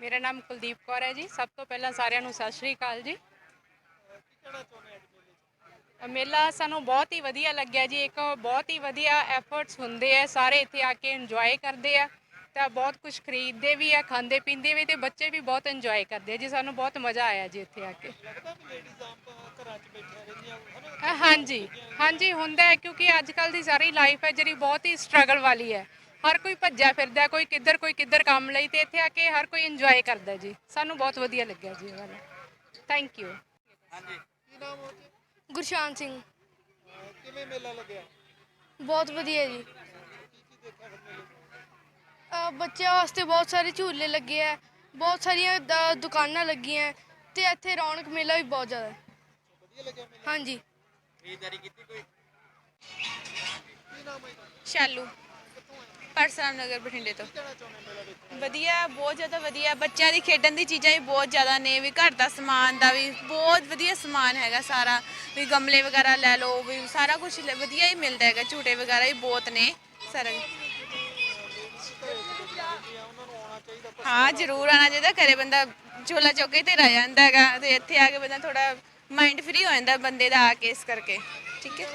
ਮੇਰਾ ਨਾਮ ਕੁਲਦੀਪ ਕੌਰ ਹੈ ਜੀ। ਸਭ ਤੋਂ ਪਹਿਲਾਂ ਸਾਰਿਆਂ ਨੂੰ ਸਤਿ ਸ਼੍ਰੀ ਅਕਾਲ ਜੀ। ਮੇਲਾ ਸਾਨੂੰ ਬਹੁਤ ਹੀ ਵਧੀਆ ਲੱਗਿਆ ਜੀ। ਇੱਕ ਬਹੁਤ ਹੀ ਵਧੀਆ ਐਫਰਟਸ ਹੁੰਦੇ ਆ। ਸਾਰੇ ਇੱਥੇ ਆ ਕੇ ਇੰਜੋਏ ਕਰਦੇ ਆ। ਤਾਂ ਬਹੁਤ ਕੁਝ ਖਰੀਦਦੇ ਵੀ ਆ ਖਾਂਦੇ ਪੀਂਦੇ ਵੀ ਤੇ ਬੱਚੇ ਵੀ ਬਹੁਤ ਇੰਜੋਏ ਕਰਦੇ ਆ ਜੀ ਸਾਨੂੰ ਬਹੁਤ ਮਜ਼ਾ ਆਇਆ ਜੀ ਇੱਥੇ ਆ ਕੇ। ਅ, ਹਾਂਜੀ ਹਾਂਜੀ ਹੁੰਦਾ ਹੈ ਕਿਉਂਕਿ ਅੱਜ ਕੱਲ ਦੀ ਸਾਰੀ ਲਾਈਫ ਹੈ ਜਿਹੜੀ ਬਹੁਤ ਹੀ ਸਟਰਗਲ ਵਾਲੀ ਹੈ। ਹਰ ਕੋਈ ਭੱਜਿਆ ਫਿਰਦਾ ਹੈ, ਕੋਈ ਕਿੱਧਰ ਕੋਈ ਕਿੱਧਰ ਕੰਮ ਲਈ ਤੇ ਇੱਥੇ ਆ ਕੇ ਹਰ ਕੋਈ ਇੰਜੋਏ ਕਰਦਾ ਹੈ ਜੀ। ਸਾਨੂੰ ਬਹੁਤ ਵਧੀਆ ਲੱਗਿਆ ਜੀ ਇਹ ਵਾਲਾ। ਥੈਂਕ ਯੂ ਕੀ ਨਾਮ ਹੋ ਜੀ ਗੁਰਸ਼ਾਨ ਸਿੰਘ। ਅਹ ਕਿਵੇਂ ਮੇਲਾ ਲੱਗਿਆ? ਬਹੁਤ ਵਧੀਆ ਜੀ। ਕੀ ਕੀ ਦੇਖਿਆ ਫਿਰ ਮੇਲੇ 'ਚ? ਅ, ਬੱਚਿਆਂ ਵਾਸਤੇ ਬਹੁਤ ਸਾਰੇ ਝੂਲੇ ਲੱਗੇ ਆ ਬਹੁਤ ਸਾਰੀਆਂ ਦ- ਦੁਕਾਨਾਂ ਲੱਗੀਆਂ ਤੇ ਇੱਥੇ ਰੌਣਕ ਮੇਲਾ ਵੀ ਬਹੁਤ ਜ਼ਿਆਦਾ। ਹੈ ਵਧੀਆ ਲੱਗਿਆ ਮੇਲਾ ਹਾਂਜੀ। ਖਰੀਦਦਾਰੀ ਕੀਤੀ ਕੋਈ? ਕੀ ਨਾਮ ਹੈ ਜੀ? ਸ਼ਾਲੂ ਪਰਸਰਾਮ ਨਗਰ ਬਠਿੰਡੇ ਤੋਂ। ਕੀ ਕਹਿਣਾ ਚਾਹੁੰਦੇ ਮੇਲਾ ਦੇਖਣ ਵਧੀਆ ਬਹੁਤ ਜ਼ਿਆਦਾ ਵਧੀਆ। ਬੱਚਿਆਂ ਦੀ ਖੇਡਣ ਦੀ ਚੀਜ਼ਾਂ ਵੀ ਬਹੁਤ ਜ਼ਿਆਦਾ ਨੇ ਵੀ ਘਰ ਦਾ ਸਮਾਨ ਦਾ ਵੀ ਬਹੁਤ ਵਧੀਆ ਸਮਾਨ ਹੈਗਾ ਸਾਰਾ। ਵੀ ਗਮਲੇ ਵਗੈਰਾ ਲੈ ਲਓ ਵੀ ਸਾਰਾ ਕੁਝ ਵਧੀਆ ਹੀ ਮਿਲਦਾ ਹੈਗਾ ਝੂਟੇ ਵਗੈਰਾ ਵੀ ਬਹੁਤ ਨੇ ਸਾਰਾ। ਹਾਂ, ਜ਼ਰੂਰ ਆਣਾ ਚਾਹੀਦਾ, ਘਰੇ ਬੰਦਾ ਝੋਲਾ ਚੁੱਕ ਤੇ ਰਹਿ ਜਾਂਦਾ ਹੈਗਾ ਤੇ ਇੱਥੇ ਆ ਕੇ ਬੰਦਾ ਥੋੜਾ ਮਾਈਂਡ ਫ੍ਰੀ ਹੋ ਜਾਂਦਾ ਬੰਦੇ ਦਾ ਆ ਕੇ ਇਸ ਕਰਕੇ, ਠੀਕ ਹੈ?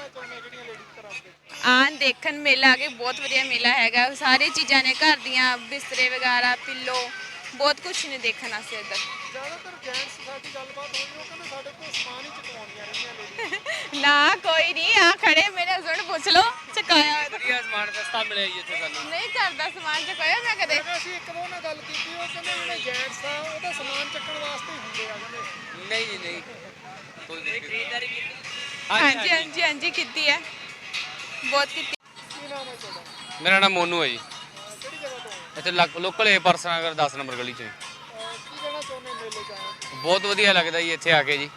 ਕਹਿਣਾ ਦੇਖਣ ਮੇਲਾ ਕੇ ਬਹੁਤ ਵਧੀਆ ਮੇਲਾ ਹੈਗਾ, ਸਾਰੇ ਚੀਜ਼ਾਂ ਨੇ, ਘਰ ਦੀਆਂ ਬਿਸਤਰੇ ਵਗੈਰਾ, ਪਿੱਲੋ, ਬਹੁਤ ਕੁਝ ਨੇ ਦੇਖਣ ਵਾਸਤੇ ਇੱਧਰ। ਜ਼ਿਆਦਾਤਰ ਜੈਂਟਸ ਸਾਡੀ ਗੱਲਬਾਤ ਹੋਈ ਉਹ ਕਹਿੰਦੇ ਸਾਡੇ ਕੋਲ ਸਮਾਨ ਹੀ ਚੁਕਵਾਉਣੀਆਂ ਰਹਿੰਦੀਆਂ ਲੇਡੀਜ਼ ਨਾ ਕੋਈ ਨਹੀਂ ਆ ਖੜੇ ਮੇਰੇ ਹਸਬੰਡ ਪੁੱਛ ਲਓ ਚਕਾਇਆ ਹੋਇਆ। ਤਾਂ। ਵਧੀਆ ਸਮਾਨ ਸਸਤਾ ਮਿਲਿਆ ਜੀ ਇੱਥੇ ਸਾਨੂੰ। ਨਹੀਂ ਕਰਦਾ ਸਮਾਨ ਚਕਾਇਆ ਮੈਂ ਕਦੇ ਅਸੀਂ ਇੱਕ ਦੋ ਨਾਲ ਗੱਲ ਕੀਤੀ ਉਹ ਕਹਿੰਦੇ ਜਿਹੜੇ ਜੈਂਟਸ ਆ ਉਹਦਾ ਸਮਾਨ ਚੱਕਣ ਵਾਸਤੇ ਹੀ ਹੁੰਦੇ ਆ ਕਹਿੰਦੇ। ਨਹੀਂ ਜੀ ਨਹੀਂ। ਕੋਈ ਖਰੀਦਦਾਰੀ ਕੀਤੀ ਹਾਂਜੀ ਹਾਂਜੀ ਹਾਂਜੀ। ਕੀਤੀ ਹੈ। ਬਹੁਤ ਕੀਤੀ। ਕੀ ਨਾਮ ਹੈ ਤੁਹਾਡਾ? ਮੇਰਾ ਨਾਮ ਮੋਨੂ ਹੈ ਜੀ। ਅਹ ਕਿਹੜੀ ਜਗ੍ਹਾ ਤੋਂ ਆਏ ਇੱਥੇ ਲੱਕ- ਲੋਕਲ ਏ ਪਰਸਨਗਰ 10 ਨੰਬਰ ਗਲੀ 'ਚ। ਬਹੁਤ ਵਧੀਆ ਲੱਗਦਾ ਜੀ ਇੱਥੇ ਆ ਕੇ ਜੀ।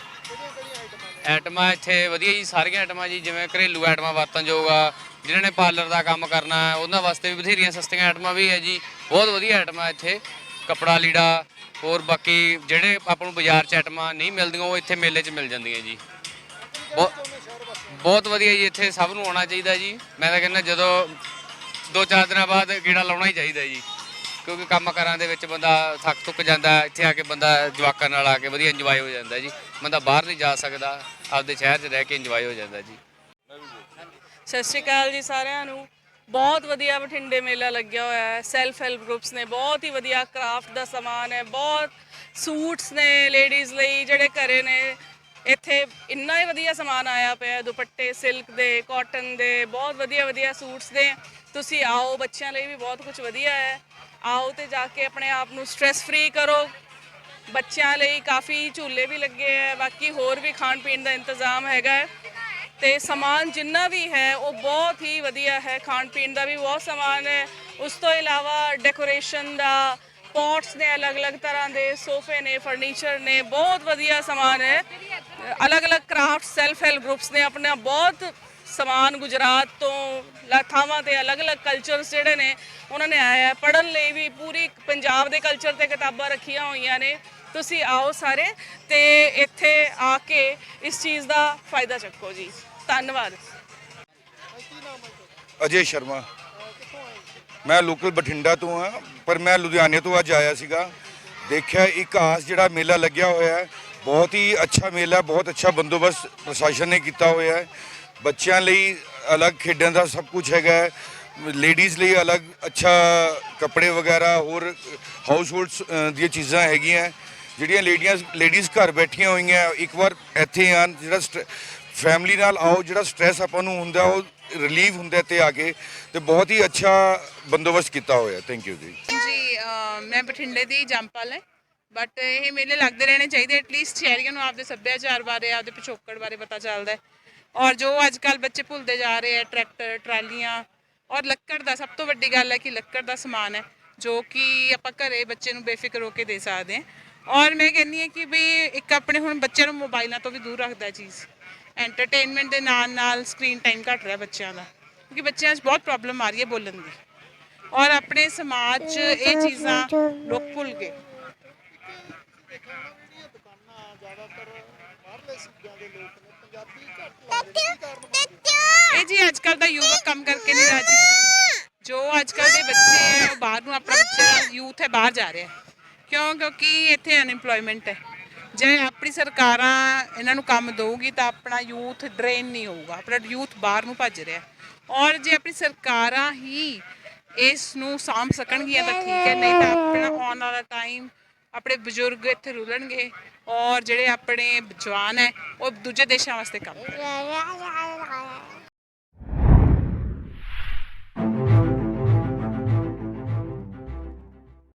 ਐਟਮਾਂ ਇੱਥੇ ਵਧੀਆ ਜੀ, ਸਾਰੀਆਂ ਆਈਟਮਾਂ ਜੀ, ਜਿਵੇਂ ਘਰੇਲੂ ਆਈਟਮਾਂ ਵਰਤਣਯੋਗ ਆ, ਜਿਨ੍ਹਾਂ ਨੇ ਪਾਰਲਰ ਦਾ ਕੰਮ ਕਰਨਾ ਹੈ ਉਹਨਾਂ ਵਾਸਤੇ ਵੀ ਬਥੇਰੀਆਂ ਸਸਤੀਆਂ ਆਈਟਮਾਂ ਵੀ ਹੈ ਜੀ। ਬਹੁਤ ਵਧੀਆ ਆਈਟਮਾਂ ਇੱਥੇ। ਕੱਪੜਾ ਲੀੜਾ, ਹੋਰ ਬਾਕੀ ਜਿਹੜੇ ਆਪਾਂ ਨੂੰ ਬਾਜ਼ਾਰ 'ਚ ਆਈਟਮਾਂ ਨਹੀਂ ਮਿਲਦੀਆਂ, ਉਹ ਇੱਥੇ ਮੇਲੇ 'ਚ ਮਿਲ ਜਾਂਦੀਆਂ ਜੀ। ਬਹੁਤ ਬਹੁਤ ਵਧੀਆ ਜੀ, ਇੱਥੇ ਸਭ ਨੂੰ ਆਉਣਾ ਚਾਹੀਦਾ ਜੀ। ਮੈਂ ਤਾਂ ਕਹਿੰਦਾ ਜਦੋਂ ਦੋ ਚਾਰ ਦਿਨਾਂ ਬਾਅਦ ਕੀੜਾ ਲਾਉਣਾ ਹੀ ਚਾਹੀਦਾ ਜੀ। ਕਿਉਂਕਿ ਕੰਮ ਕਰਾਂ ਦੇ ਵਿੱਚ ਬੰਦਾ ਥੱਕ ਥੁੱਕ ਜਾਂਦਾ, ਇੱਥੇ ਆ ਕੇ ਬੰਦਾ ਜਵਾਕਾਂ ਨਾਲ ਆ ਕੇ ਵਧੀਆ ਇੰਜੋਏ ਹੋ ਜਾਂਦਾ ਜੀ। ਬੰਦਾ ਬਾਹਰ ਨਹੀਂ ਜਾ ਸਕਦਾ, ਆਪਦੇ ਸ਼ਹਿਰ 'ਚ ਰਹਿ ਕੇ ਇੰਜੋਏ ਹੋ ਜਾਂਦਾ ਜੀ। ਸਤਿ ਸ਼੍ਰੀ ਅਕਾਲ ਜੀ ਸਾਰਿਆਂ ਨੂੰ। ਬਹੁਤ ਵਧੀਆ ਬਠਿੰਡੇ ਮੇਲਾ ਲੱਗਿਆ ਹੋਇਆ ਹੈ। ਸੈਲਫ ਹੈਲਪ ਗਰੁੱਪਸ ਨੇ ਬਹੁਤ ਹੀ ਵਧੀਆ ਕਰਾਫਟ ਦਾ ਸਮਾਨ ਹੈ। ਬਹੁਤ ਸੂਟਸ ਨੇ ਲੇਡੀਜ਼ ਲਈ ਜਿਹੜੇ ਘਰੇ ਨੇ। ਇੱਥੇ ਇੰਨਾ ਹੀ ਵਧੀਆ ਸਮਾਨ ਆਇਆ ਪਿਆ ਦੁਪੱਟੇ ਸਿਲਕ ਦੇ ਕਾਟਨ ਦੇ, ਬਹੁਤ ਵਧੀਆ ਵਧੀਆ ਸੂਟਸ ਨੇ ਤੁਸੀਂ ਆਓ, ਬੱਚਿਆਂ ਲਈ ਵੀ ਬਹੁਤ ਕੁਝ ਵਧੀਆ ਹੈ। ਆਓ ਤੇ ਜਾ ਕੇ ਆਪਣੇ ਆਪ ਨੂੰ ਸਟ੍ਰੈਸ ਫ੍ਰੀ ਕਰੋ। ਬੱਚਿਆਂ ਲਈ ਕਾਫੀ ਝੂਲੇ ਵੀ ਲੱਗੇ ਹੈ, ਬਾਕੀ ਹੋਰ ਵੀ ਖਾਣ ਪੀਣ ਦਾ ਇੰਤਜ਼ਾਮ ਹੈਗਾ ਹੈ। ਤੇ ਸਮਾਨ ਜਿੰਨਾ ਵੀ ਹੈ, ਉਹ ਬਹੁਤ ਹੀ ਵਧੀਆ ਹੈ। ਖਾਣ ਪੀਣ ਦਾ ਵੀ ਬਹੁਤ ਸਮਾਨ ਹੈ। ਉਸ ਤੋਂ ਇਲਾਵਾ ਡੈਕੋਰੇਸ਼ਨ ਦਾ ਪੋਟਸ ਨੇ ਅਲੱਗ-ਅਲੱਗ ਤਰ੍ਹਾਂ ਦੇ, ਸੋਫੇ ਨੇ ਫਰਨੀਚਰ ਨੇ, ਬਹੁਤ ਵਧੀਆ ਸਮਾਨ ਹੈ। ਅਲੱਗ-ਅਲੱਗ ਕਰਾਫਟ ਸੈਲਫ ਹੈਲਪ ਗਰੁੱਪਸ ਨੇ ਆਪਣਾ ਬਹੁਤ ਸਮਾਨ ਗੁਜਰਾਤ ਤੋਂ ਲਾਥਾਵਾਂ ਤੇ ਅਲੱਗ-ਅਲੱਗ ਕਲਚਰਸ ਜਿਹੜੇ ਨੇ, ਉਹਨਾਂ ਨੇ ਆਇਆ ਪੜਨ ਲਈ ਵੀ ਪੂਰੀ ਪੰਜਾਬ ਦੇ ਕਲਚਰ ਤੇ ਕਿਤਾਬਾਂ ਰੱਖੀਆਂ ਹੋਈਆਂ ਨੇ। ਤੁਸੀਂ ਆਓ ਸਾਰੇ ਤੇ ਇੱਥੇ ਆ ਕੇ ਇਸ ਚੀਜ਼ ਦਾ ਫਾਇਦਾ ਚੱਕੋ ਜੀ। ਧੰਨਵਾਦ। ਅਜੇ ਸ਼ਰਮਾ। ਮੈਂ ਲੋਕਲ ਬਠਿੰਡਾ ਤੋਂ ਆ ਪਰ ਮੈਂ ਲੁਧਿਆਣੇ ਤੋਂ ਅੱਜ ਆਇਆ ਸੀਗਾ। ਦੇਖਿਆ, ਇੱਕ ਆਸ ਜਿਹੜਾ ਮੇਲਾ ਲੱਗਿਆ ਹੋਇਆ ਹੈ, ਬਹੁਤ ਹੀ ਅੱਛਾ ਮੇਲਾ, ਬਹੁਤ ਅੱਛਾ ਬੰਦੋਬਸਤ ਪ੍ਰਸ਼ਾਸਨ ਨੇ ਕੀਤਾ ਹੋਇਆ ਹੈ। ਬੱਚਿਆਂ ਲਈ ਅਲੱਗ ਖੇਡਣ ਦਾ ਸਭ ਕੁਝ ਹੈਗਾ ਲੇਡੀਜ਼ ਲਈ ਅਲੱਗ ਅੱਛਾ ਕੱਪੜੇ ਵਗੈਰਾ, ਹੋਰ ਹਾਊਸ ਹੋਲਡਸ ਦੀਆਂ ਚੀਜ਼ਾਂ ਹੈਗੀਆਂ। ਜਿਹੜੀਆਂ ਲੇਡੀਆਂ, ਲੇਡੀਜ਼ ਘਰ ਬੈਠੀਆਂ ਹੋਈਆਂ, ਇੱਕ ਵਾਰ ਇੱਥੇ ਆਣ ਜਿਹੜਾ ਫੈਮਿਲੀ ਨਾਲ ਆਓ, ਜਿਹੜਾ ਸਟ੍ਰੈਸ ਆਪਾਂ ਨੂੰ ਹੁੰਦਾ, ਉਹ ਰਿਲੀਵ ਹੁੰਦਾ ਤੇ ਆ ਕੇ, ਤੇ ਬਹੁਤ ਹੀ ਅੱਛਾ ਬੰਦੋਬਸਤ ਕੀਤਾ ਹੋਇਆ। ਥੈਂਕ ਯੂ ਜੀ। ਜੀ ਮੈਂ ਬਠਿੰਡੇ ਦੀ ਜੰਪਾਲ ਹੈ ਬਟ ਇਹ ਮੇਲੇ ਲੱਗਦੇ ਰਹਿਣੇ ਚਾਹੀਦੇ ਐਟਲੀਸਟ ਸ਼ਹਿਰੀਆਂ ਨੂੰ ਆਪਦੇ ਸੱਭਿਆਚਾਰ ਬਾਰੇ, ਆਪਦੇ ਪਿਛੋਕੜ ਬਾਰੇ ਪਤਾ ਚੱਲਦਾ ਹੈ। ਔਰ ਜੋ ਅੱਜ ਕੱਲ ਬੱਚੇ ਭੁੱਲਦੇ ਜਾ ਰਹੇ ਆ, ਟਰੈਕਟਰ, ਟਰਾਲੀਆਂ, ਔਰ ਲੱਕੜ ਦਾ ਸਭ ਤੋਂ ਵੱਡੀ ਗੱਲ ਹੈ ਕਿ ਲੱਕੜ ਦਾ ਸਮਾਨ ਹੈ, ਜੋ ਕਿ ਆਪਾਂ ਘਰੇ ਬੱਚੇ ਨੂੰ ਬੇਫਿਕਰ ਹੋ ਕੇ ਦੇ ਸਕਦੇ ਹਾਂ। ਔਰ ਮੈਂ ਕਹਿੰਨੀ ਹਾਂ ਕਿ ਵੀ ਇੱਕ ਆਪਣੇ ਹੁਣ ਬੱਚਿਆਂ ਨੂੰ ਮੋਬਾਈਲਾਂ ਤੋਂ ਵੀ ਦੂਰ ਰੱਖਦਾ ਚੀਜ਼। ਐਂਟਰਟੇਨਮੈਂਟ ਦੇ ਨਾਲ ਨਾਲ ਸਕਰੀਨ ਟਾਈਮ ਘਟ ਰਿਹਾ ਬੱਚਿਆਂ ਦਾ, ਕਿਉਂਕਿ ਬੱਚਿਆਂ 'ਚ ਬਹੁਤ ਪ੍ਰੋਬਲਮ ਆ ਰਹੀ ਹੈ ਬੋਲਣ ਦੀ। ਔਰ ਆਪਣੇ ਸਮਾਜ 'ਚ ਇਹ ਚੀਜ਼ਾਂ ਲੋਕ ਭੁੱਲ ਗਏ। ਦੇਖਿਆ ਹੋਣਾ ਸੂਬਿਆਂ ਦੇ ਲੋਕ ਨੇ ਪੰਜਾਬੀ ਇਹ ਜੀ ਅੱਜ ਕੱਲ ਦਾ ਯੁਵਕ ਕੰਮ ਕਰਕੇ ਨਹੀਂ ਰਾਜੀ। ਜੋ ਅੱਜ ਕੱਲ ਦੇ ਬੱਚੇ ਹੈ, ਉਹ ਬਾਹਰ ਨੂੰ ਆਪਣਾ ਜਿਹੜਾ ਯੂਥ ਹੈ, ਬਾਹਰ ਜਾ ਰਿਹਾ ਕਿਉਂ? ਕਿਉਂਕਿ ਇੱਥੇ ਅਨਇੰਪਲੋਇਮੈਂਟ ਹੈ। ਜੇ ਆਪਣੀ ਸਰਕਾਰਾਂ ਇਹਨਾਂ ਨੂੰ ਕੰਮ ਦਊਗੀ ਤਾਂ ਆਪਣਾ ਯੂਥ ਡਰੇਨ ਨਹੀਂ ਹੋਊਗਾ। ਆਪਣਾ ਯੂਥ ਬਾਹਰ ਨੂੰ ਭੱਜ ਰਿਹਾ ਔਰ ਜੇ ਆਪਣੀ ਸਰਕਾਰਾਂ ਹੀ ਇਸ ਨੂੰ ਸਾਂਭ ਸਕਣਗੀਆਂ ਤਾਂ ਠੀਕ ਹੈ, ਨਹੀਂ ਤਾਂ ਆਪਣਾ ਆਉਣ ਵਾਲਾ ਟਾਈਮ ਆਪਣੇ ਬਜ਼ੁਰਗ ਇੱਥੇ ਰੁਲਣਗੇ ਔਰ ਜਿਹੜੇ ਆਪਣੇ ਜਵਾਨ ਹੈ, ਉਹ ਦੂਜੇ ਦੇਸ਼ਾਂ ਵਾਸਤੇ ਕੰਮ ਕਰਨਗੇ।